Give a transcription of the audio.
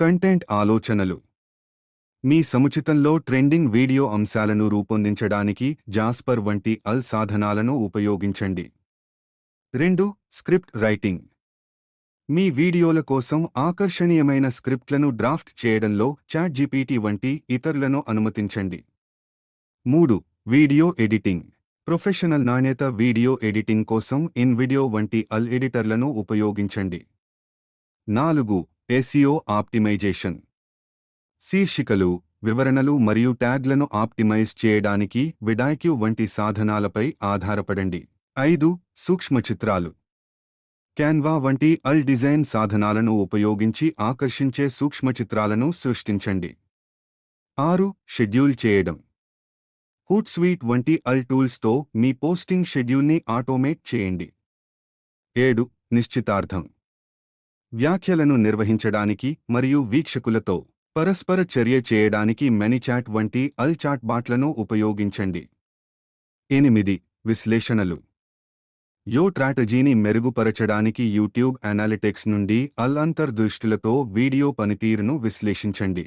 Content ఆలోచనలు. మీ సముచితంలో trending video అంశాలను రూపొందించడానికి జాస్పర్ వంటి అల్ సాధనాలను ఉపయోగించండి. రెండు స్క్రిప్ట్ రైటింగ్. మీ వీడియోల కోసం ఆకర్షణీయమైన స్క్రిప్ట్లను డ్రాఫ్ట్ చేయడంలో చాట్ జీపీటీ వంటి ఇతరులను అనుమతించండి. మూడు వీడియో ఎడిటింగ్. ప్రొఫెషనల్ నాణ్యత వీడియో ఎడిటింగ్ కోసం ఇన్ వీడియో వంటి అల్ ఎడిటర్లను ఉపయోగించండి. నాలుగు ఎస్ఈఓ ఆప్టిమైజేషన్. శీర్షికలు వివరణలు మరియు ట్యాగ్లను ఆప్టిమైజ్ చేయడానికి విడాక్యూ వంటి సాధనాలపై ఆధారపడండి. ఐదు సూక్ష్మ చిత్రాలు. క్యాన్వా వంటి అల్ డిజైన్ సాధనాలను ఉపయోగించి ఆకర్షించే సూక్ష్మ చిత్రాలను సృష్టించండి. ఆరు షెడ్యూల్ చేయడం. హూట్ స్వీట్ వంటి అల్ టూల్స్తో మీ పోస్టింగ్ షెడ్యూల్ని ఆటోమేట్ చేయండి. ఏడు నిశ్చితార్థం. వ్యాఖ్యలను నిర్వహించడానికి మరియు వీక్షకులతో పరస్పర చర్య చేయడానికి మెనిచాట్ వంటి అల్ చాట్ బాట్లను ఉపయోగించండి. ఎనిమిది విశ్లేషణలు. యో ట్రాటజీని మెరుగుపరచడానికి యూట్యూబ్ అనాలిటిక్స్ నుండి అల్ అంతర్దృష్టులతో వీడియో పనితీరును విశ్లేషించండి.